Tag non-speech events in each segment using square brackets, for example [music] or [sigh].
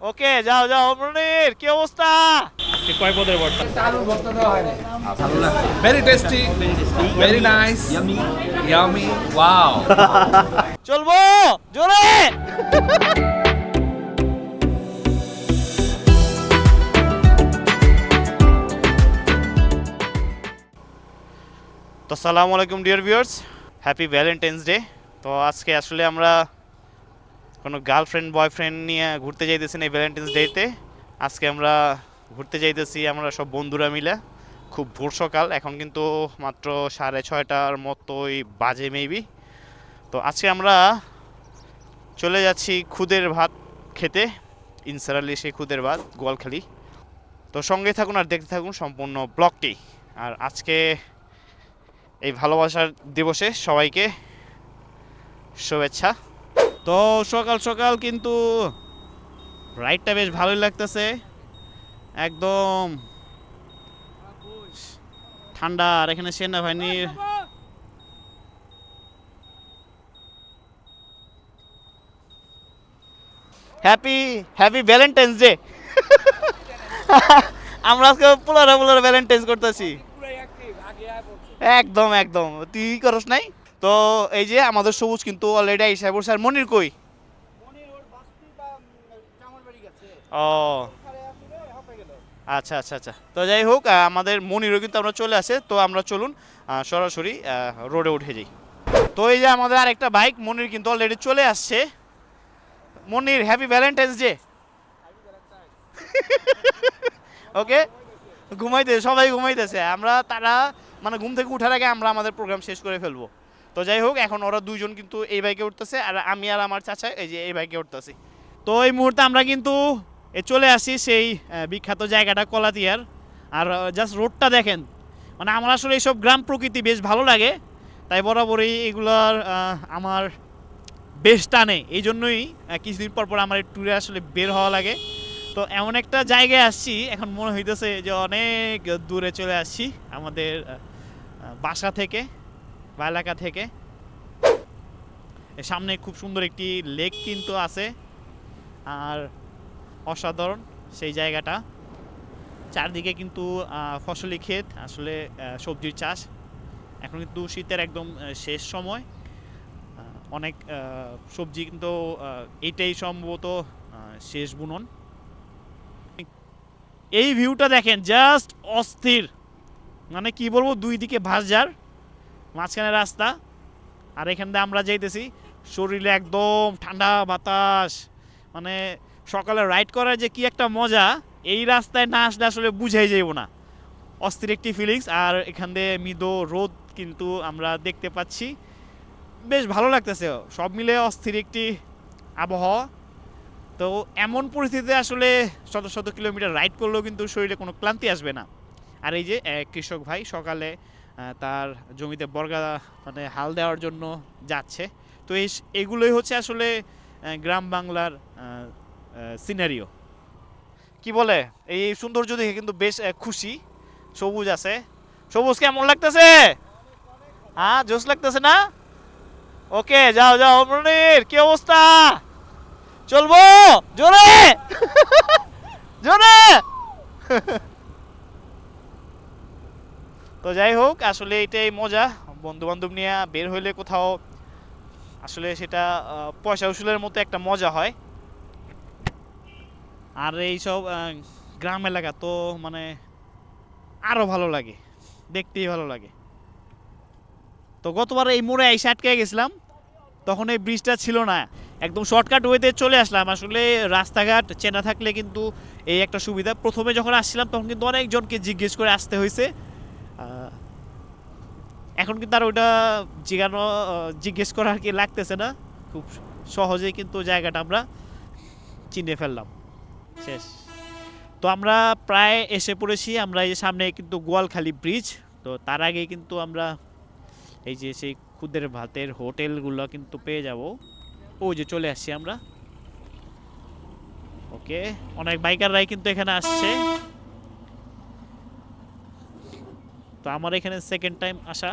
ওকে যাও যাও মনির কি অবস্থা? আজকে কয় পদের ভর্তা Very tasty, very nice, yummy, yummy. Wow. [laughs] চলবো জোরে! তো সালামু আলাইকুম dear viewers. Happy valentine's day তো আজকে আসলে আমরা কোনো গার্লফ্রেন্ড বয়ফ্রেন্ড নিয়ে ঘুরতে যাইতেছি না এই ভ্যালেন্টাইন্স ডেতে আজকে আমরা ঘুরতে যাইতেছি, আমরা সব বন্ধুরা মিলে। খুব ভোর সকাল, এখন কিন্তু মাত্র সাড়ে ছয়টার মতোই বাজে মেবি তো আজকে আমরা চলে যাচ্ছি খুদের ভাত খেতে ইনসারালি সেই খুদের ভাত, গোয়ালখালি। তো সঙ্গে থাকুন আর দেখতে থাকুন সম্পূর্ণ ব্লগটি। আর আজকে এই ভালোবাসার দিবসে সবাইকে শুভেচ্ছা। তো সকাল সকাল কিন্তু রাইডটা বেশ ভালোই লাগতেছে। একদম ঠান্ডা, আর এখানে সেনাবাহিনীর হ্যাপি হ্যাপি ভ্যালেন্টাইন্স ডে। [laughs] আমরা আজকে পোলারা পোলারা ভ্যালেন্টাইন্স করতেছি। একদম একদম। তুই করস নাই? তো এই যে আমাদের সবুজ কিন্তু অলরেডি আইসা পড়ছে। আর মনির কই? ও। আচ্ছা আচ্ছা আচ্ছা। তো যাই হোক আমাদের মনিরও কিন্তু আমরা চলে আসে। তো আমরা চলুন সরাসরি রোডে উঠে যাই। তো এই যে আমাদের আরেকটা বাইক, মনির কিন্তু অলরেডি চলে আসছে। Monir happy valentine's day okay ঘুমাইতেছে, সবাই ঘুমাইতেছে। আমরা, তারা মানে ঘুম থেকে উঠার আগে আমরা আমাদের প্রোগ্রাম শেষ করে ফেলব। তো যাই হোক, এখন ওরা দুইজন কিন্তু এই বাইকে উঠতেছে আর আমি আর আমার চাচা এই যে এই বাইকে উঠতেছি। তো এই মুহূর্তে আমরা কিন্তু, এ চলে আসি সেই বিখ্যাত জায়গাটা কলাতিয়ার। আর জাস্ট রোডটা দেখেন। মানে আমার আসলে এইসব গ্রাম প্রকৃতি বেশ ভালো লাগে। তাই বরাবরই এগুলার আমার বেশ টানে। এই জন্যই কিছুদিন পর পর আমার এই ট্যুরে আসলে বের হওয়া লাগে। তো এমন একটা জায়গায় আসছি, এখন মনে হইতেছে যে অনেক দূরে চলে আসছি আমাদের বাসা থেকে, বা এলাকা থেকে। সামনে খুব সুন্দর একটি লেক কিন্তু আছে, আর অসাধারণ সেই জায়গাটা। চারদিকে কিন্তু ফসলি ক্ষেত, আসলে সবজির চাষ। এখন কিন্তু শীতের একদম শেষ সময়। অনেক সবজি কিন্তু এটাই সম্ভবত শেষ বুনন। এই ভিউটা দেখেন জাস্ট অস্থির। মানে কি বলব, দুই দিকে ভাসজার মাঝখানে রাস্তা। আর এখান দিয়ে আমরা যাইতেছি, শরীরে একদম ঠান্ডা বাতাস। মানে সকালে রাইড করার যে কি একটা মজা, এই রাস্তায় না আসলে আসলে বুঝাই যাইব না। অস্থির একটি ফিলিংস আর এখান দিয়ে মৃদু রোদ কিন্তু আমরা দেখতে পাচ্ছি। বেশ ভালো লাগতেছে, সব মিলে অস্থির একটি আবহাওয়া। তো এমন পরিস্থিতিতে আসলে শত শত কিলোমিটার রাইড করলেও কিন্তু শরীরে কোনো ক্লান্তি আসবে না। আর এই যে কৃষক ভাই সকালে তার জমিতে বর্গা মানে হাল দেওয়ার জন্য যাচ্ছে। তো এই এগুলোই হচ্ছে আসলে গ্রাম বাংলার সিনারিও কি বলে? এই সৌন্দর্য দেখে কিন্তু বেশ খুশি। সবুজ আছে। সবুজ কেমন লাগতেছে? হ্যাঁ জোস লাগতেছে না? ওকে, যাও যাও মনির কি অবস্থা? চলবো! জোরে! [laughs] জোরে! তো যাই হোক আসলে এটাই মজা। বন্ধু বান্ধব নিয়ে বের হইলে কোথাও আসলে সেটা পয়সা উসুলের মতো একটা মজা হয়। আর এইসব গ্রাম এলাকা তো মানে আরও ভালো লাগে দেখতেই ভালো লাগে। তো গতবার এই মোড়ে এসে আটকে গেছিলাম তখন এই ব্রিজটা ছিল না। একদম শর্টকাট ওয়েতে চলে আসলাম। আসলে রাস্তাঘাট চেনা থাকলে কিন্তু এই একটা সুবিধা। প্রথমে যখন আসছিলাম তখন কিন্তু অনেকজনকে জিজ্ঞেস করে আসতে হয়েছে। এখন কিন্তু আর ওইটা আহ, জিজ্ঞেস করা কি লাগতেছে না? খুব সহজেই কিন্তু জায়গাটা আমরা চিনে ফেললাম। শেষ। তো আমরা প্রায় এসে পড়েছি। আমরা এই সামনে কিন্তু গোয়ালখালী ব্রিজ। তো তার আগে কিন্তু আমরা এই যে সেই খুদের ভাতের হোটেলগুলো কিন্তু পেয়ে যাব। ও যে চলে আসছি আমরা। ওকে, অনেক বাইকাররাই কিন্তু এখানে আসছে। তো আমার এখানে সেকেন্ড টাইম আসা।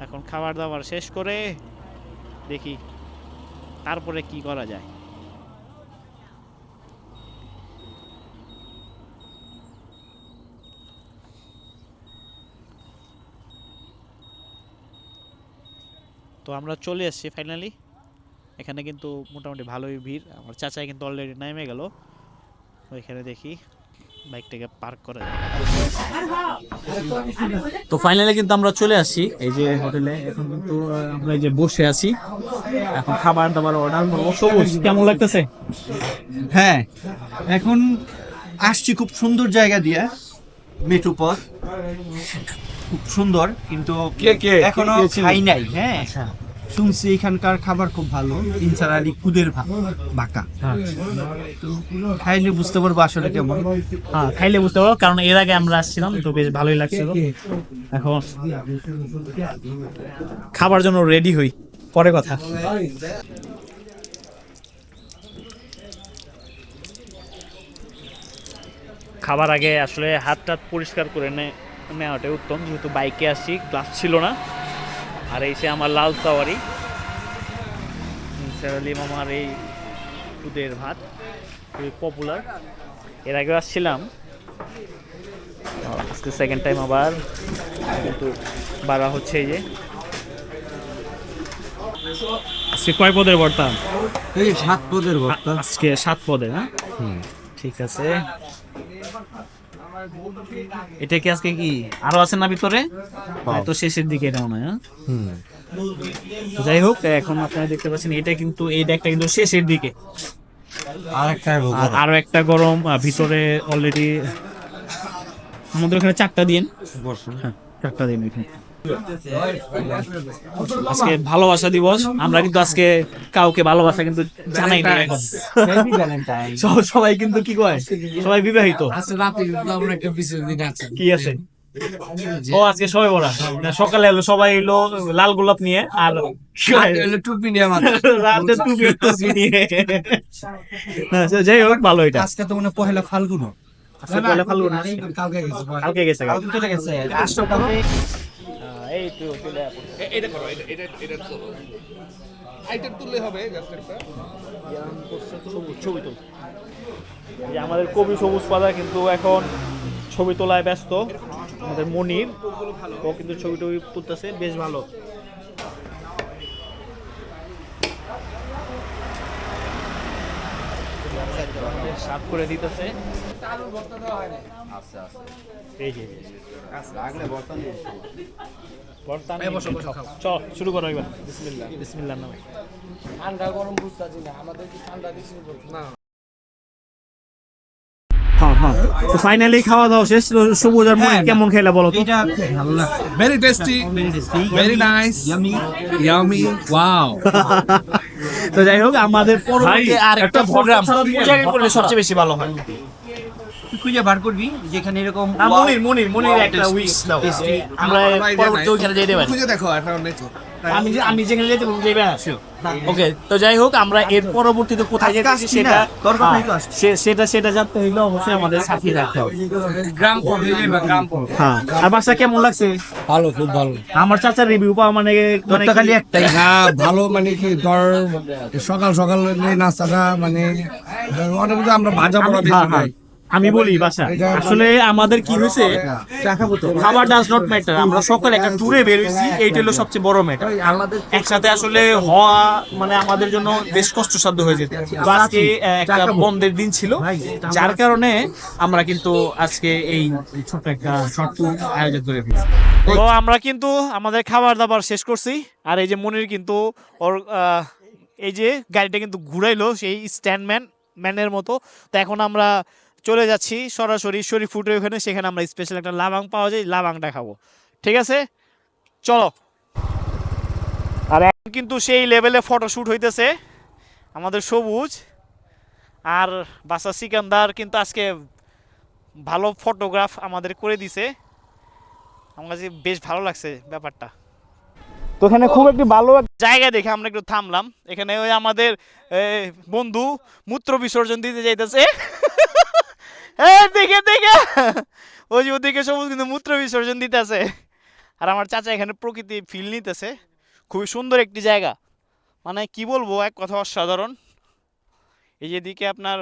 এখন খাবার দাবার শেষ করে দেখি তারপরে কি করা যায়। তো আমরা চলে এসেছি ফাইনালি এখানে কিন্তু মোটামুটি ভালোই ভিড়। আমার চাচা কিন্তু অলরেডি নেমে গেল। ওইখানে দেখি বাইকটাকে পার্ক করে। তো ফাইনালি কিন্তু আমরা চলে আসছি। এই যে হোটেলে এখন কিন্তু আমরা এই যে বসে আছি। এখন খাবার দাবার অর্ডার করব। সবুজ কেমন লাগতেছে? হ্যাঁ এখন আসছি খুব সুন্দর জায়গা দিয়ে মেট্রো পথ। খুব সুন্দর কিন্তু এখনও খাই নাই হ্যাঁ? শুনছি এখানকার খাবার খুব ভালো ইনসার আলী খুদের ভাত বাঁকা। খাইলে বুঝতে পারব আসলে কেমন। হ্যাঁ খাইলে বুঝতে পারব কারণ এর আগে আমরা আসছিলাম তো বেশ ভালোই লাগছিল। এখন খাবার জন্য রেডি হই পরে কথা। খাবার আগে আসলে হাত টাত পরিষ্কার করে নে নেওয়াটাই উত্তম যেহেতু বাইকে আসছি গ্লাস ছিল না। আর এই সে আমার লাল সাওয়ারি। সেরালিম আমার এই দুধের ভাত খুবই পপুলার এর আগে আসছিলাম। আজকে সেকেন্ড টাইম আবার কিন্তু বাড়া হচ্ছে এই যে। আজকে কয় পদের ভর্তা? এই সাত পদের ভর্তা। আজকে সাত পদে হ্যাঁ ঠিক আছে। এটা কি আজকে কি আরও আছে না ভিতরে? তো শেষের দিকে এটা মনে হয় হ্যাঁ? যাই হোক এখন আপনারা দেখতে পাচ্ছেন এটা কিন্তু এই ডেকটা কিন্তু শেষের দিকে। আর একটা গরম। ভিতরে অলরেডি আমাদের ওখানে চারটা দিন। হ্যাঁ চারটা দিন এখানে আজকে ভালোবাসা দিবস। আমরা কিন্তু আজকে কাউকে ভালোবাসা কিন্তু জানাই না এখন। সবাই কিন্তু কি কয়? সবাই বিবাহিত। কি আছে? ও আজকে সবাই বড়া। সকালে এলো সবাই এলো লাল গোলাপ নিয়ে আর টুপি নিয়ে রাতে টুপি নিয়ে। যাই হোক ভালো এটা। আজকে তো মনে পহেলা ফাল্গুন আজকে কালকে গেছে কালকে গেছে কালকে। গেছে আসতো কালকে এই তো চলে এটা করো এটা এটা এটা তোলো। আইটেম তুললে হবে জাস্ট একটা। ছবি তোল। যে আমাদের কবি সবুজ পাতা কিন্তু এখন ছবি তোলায় ব্যস্ত। আমাদের মনির ও কিন্তু ছবি টবি তুলতেছে বেশ ভালো। সাফ করে দিতেছে। এই যে নিয়ে খাও। চল শুরু করো এবার। বিসমিল্লাহ। বিসমিল্লাহ নামে। হ্যাঁ হ্যাঁ। তো ফাইনালি খাওয়া দাওয়া শেষ সবুজ আর মনির কেমন খেলা বলো তো? এটা ভালো লাগে very tasty very nice yummy yummy wow তো যাই হোক আমাদের পরবর্তী আর একটা প্রোগ্রাম সবচেয়ে বেশি ভালো হয়। খুঁজে বার করবি যেখানে এরকম মনির মনির মনির একটা উইশ দাও। আমরা পরবর্তী ওইখানে যেতে পারি। খুঁজে দেখো একটা নেচো আমি আমি যেখানে যেতে বলব যাইবে ওকে তো যাই হোক আমরা এর পরবর্তীতে কোথায় যেতে সেটা না, তোর কথাই তো হ্যাঁ, সেটা সেটা জানতে হইলে অবশ্যই আমাদের সাথে রাখতে হবে। গ্রাম পড়বে গ্রাম পড়বে হ্যাঁ আর বাসা কেমন লাগছে? ভালো খুব ভালো। আমার চাচার রিভিউ পাওয়া মানে মানে খালি একটাই হ্যাঁ ভালো মানে কি ধর সকাল সকাল নাস্তাটা মানে অনেক আমরা ভাজা পড়া বেশি হ্যাঁ, হ্যাঁ। খাই আমি বলি বাসা এটা- আসলে আমাদের কি হয়েছে? খাবার ডাজ নট ম্যাটার আমরা সকালে একটা ট্যুরে বের হয়েছি এইটা হলো সবচেয়ে বড় ম্যাটার একসাথে আসলে হওয়া মানে আমাদের জন্য বেশ কষ্টসাধ্য হয়ে যেত। আজকে একটা বন্ধের দিন ছিল যার কারণে আমরা কিন্তু আজকে এই ছোট্ট একটা শর্ট আয়োজন করে ফেলেছি। তো আমরা কিন্তু আমাদের খাবার দাবার শেষ করছি আর এই যে মনির কিন্তু ওর আহ, এই যে গাড়িটা কিন্তু ঘুরাইলো সেই স্ট্যান্ডম্যান ম্যানের মতো। তো এখন আমরা চলে যাচ্ছি সরাসরি শরীফ ফুটের ওখানে, সেখানে আমরা স্পেশাল একটা লাবাং পাওয়া যায় লাবাংটা খাব ঠিক আছে? চলো। আর এখন কিন্তু সেই লেভেলে ফটোশ্যুট হইতেছে আমাদের সবুজ। আর বাসা সিকান্দার কিন্তু আজকে ভালো ফটোগ্রাফ আমাদের করে দিছে। আমার কাছে বেশ ভালো লাগছে ব্যাপারটা। তো এখানে খুব একটি ভালো জায়গা দেখে আমরা একটু থামলাম। এখানে ওই আমাদের বন্ধু মূত্র বিসর্জন দিতে যাইতেছে। এই দেখে দেখে। ওই যে ওদিকে সবুজ কিন্তু মূত্র বিসর্জন দিতেছে। আর আমার চাচা এখানে প্রকৃতি ফিল নিতেছে। খুবই সুন্দর একটি জায়গা। মানে কি বলব, এক কথা অসাধারণ। এই যে দিকে আপনার,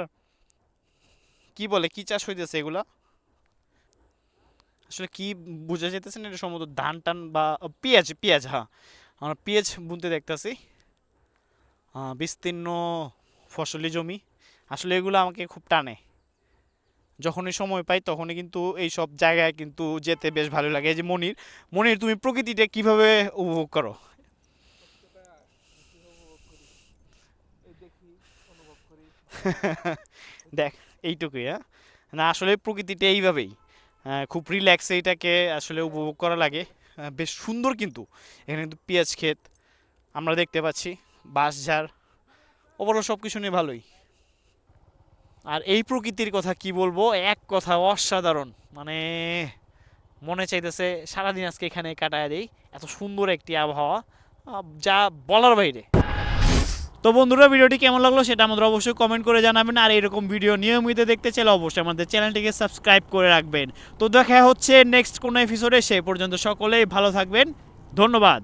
কি বলে, কি চাষ হইতেছে এগুলা? আসলে কি বোঝা যেতেছে না, এটা সম্ভবত ধান টান বা পেঁয়াজ পেঁয়াজ হ্যাঁ। আমরা পেঁয়াজ বুনতে দেখতেছি। বিস্তীর্ণ ফসলি জমি। আসলে এগুলো আমাকে খুব টানে। যখনই সময় পাই তখনই কিন্তু এই সব জায়গায় কিন্তু যেতে বেশ ভালো লাগে। এই যে মনির মনির তুমি প্রকৃতিটা কীভাবে উপভোগ করো? [laughs] দেখ এইটুকুই হ্যাঁ? না আসলে প্রকৃতিটা এইভাবেই। খুব রিল্যাক্সে এটাকে আসলে উপভোগ করা লাগে। বেশ সুন্দর কিন্তু। এখানে কিন্তু পেঁয়াজ ক্ষেত আমরা দেখতে পাচ্ছি বাঁশঝাড়। ওভারঅল সব কিছু নিয়ে ভালোই। আর এই প্রকৃতির কথা কি বলব? এক কথা, অসাধারণ। মানে মনে চাইতেছে সারাদিন আজকে এখানে কাটায় দেই। এত সুন্দর একটি আবহাওয়া। যা বলার বাইরে। তো বন্ধুরা, ভিডিওটি কেমন লাগল সেটা আমাদের অবশ্যই কমেন্ট করে জানাবেন। আর এরকম ভিডিও নিয়মিত দেখতে চাইলে অবশ্যই আমাদের চ্যানেলটিকে সাবস্ক্রাইব করে রাখবেন। তো দেখা হচ্ছে নেক্সট কোনো এপিসোডে সেই পর্যন্ত সকলেই ভালো থাকবেন। ধন্যবাদ।